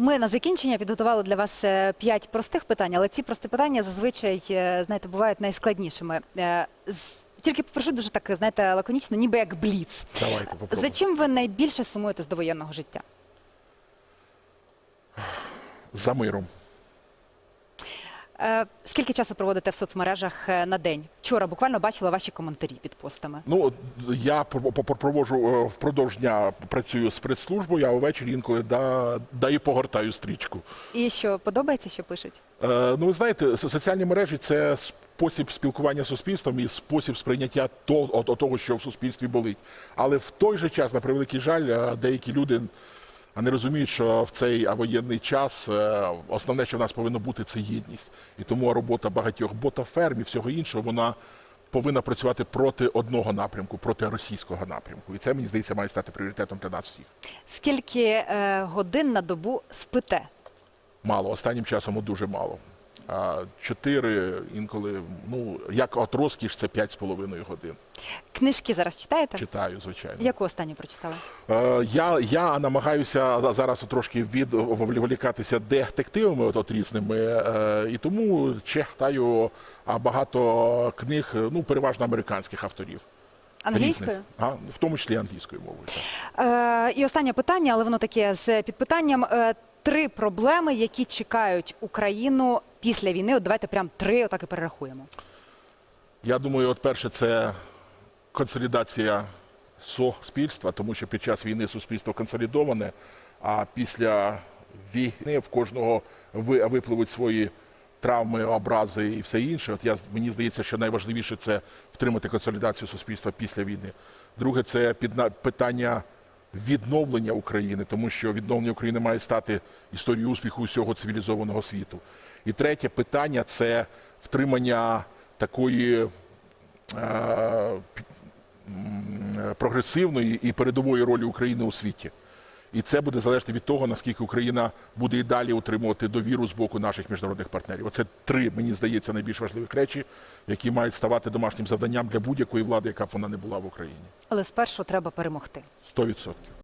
Ми на закінчення підготували для вас е, п'ять простих питань, але ці прості питання зазвичай е, знаєте бувають найскладнішими. Е, Тільки попрошу дуже так, знаєте, лаконічно, ніби як бліц. Давайте. За чим ви найбільше сумуєте з довоєнного життя? За миром. Е, Скільки часу проводите в соцмережах е, на день? Вчора буквально бачила ваші коментарі під постами. Ну, я про- про- проводжу е, впродовж дня працюю з прес-службою, а увечері інколи да, да і погортаю стрічку. І що подобається, що пишуть? Е, ну, ви знаєте, соціальні мережі це спосіб спілкування з суспільством і спосіб сприйняття то- от- от того, що в суспільстві болить. Але в той же час, на превеликий жаль, деякі люди а не розуміють, що в цей воєнний час е, основне, що в нас повинно бути, це єдність. І тому робота багатьох ботаферм і всього іншого, вона повинна працювати проти одного напрямку, проти російського напрямку. І це, мені здається, має стати пріоритетом для нас всіх. Скільки е, годин на добу спите? Мало, останнім часом дуже мало. Чотири інколи, ну як от розкіш, це п'ять з половиною годин. Книжки зараз читаєте? Читаю, звичайно. Яку останню прочитали? Е, я, я намагаюся зараз трошки відволікатися детективами от, от різними, е, і тому читаю багато книг, ну переважно американських авторів. Англійською? А, в тому числі англійською мовою. так. Е, і останнє питання, але воно таке з підпитанням. Е, три проблеми, які чекають Україну після війни. От давайте прям три, отак і перерахуємо. Я думаю, от перше, це консолідація суспільства, тому що під час війни суспільство консолідоване, а після війни в кожного ви- випливуть свої травми, образи і все інше. От я мені здається, що найважливіше це втримати консолідацію суспільства після війни. Друге, це підна- питання відновлення України, тому що відновлення України має стати історією успіху усього цивілізованого світу. І третє питання це втримання такої е, прогресивної і передової ролі України у світі. І це буде залежати від того, наскільки Україна буде і далі утримувати довіру з боку наших міжнародних партнерів. Оце три, мені здається, найбільш важливих речі, які мають ставати домашнім завданням для будь-якої влади, яка б вона не була в Україні. Але спершу треба перемогти. 100%.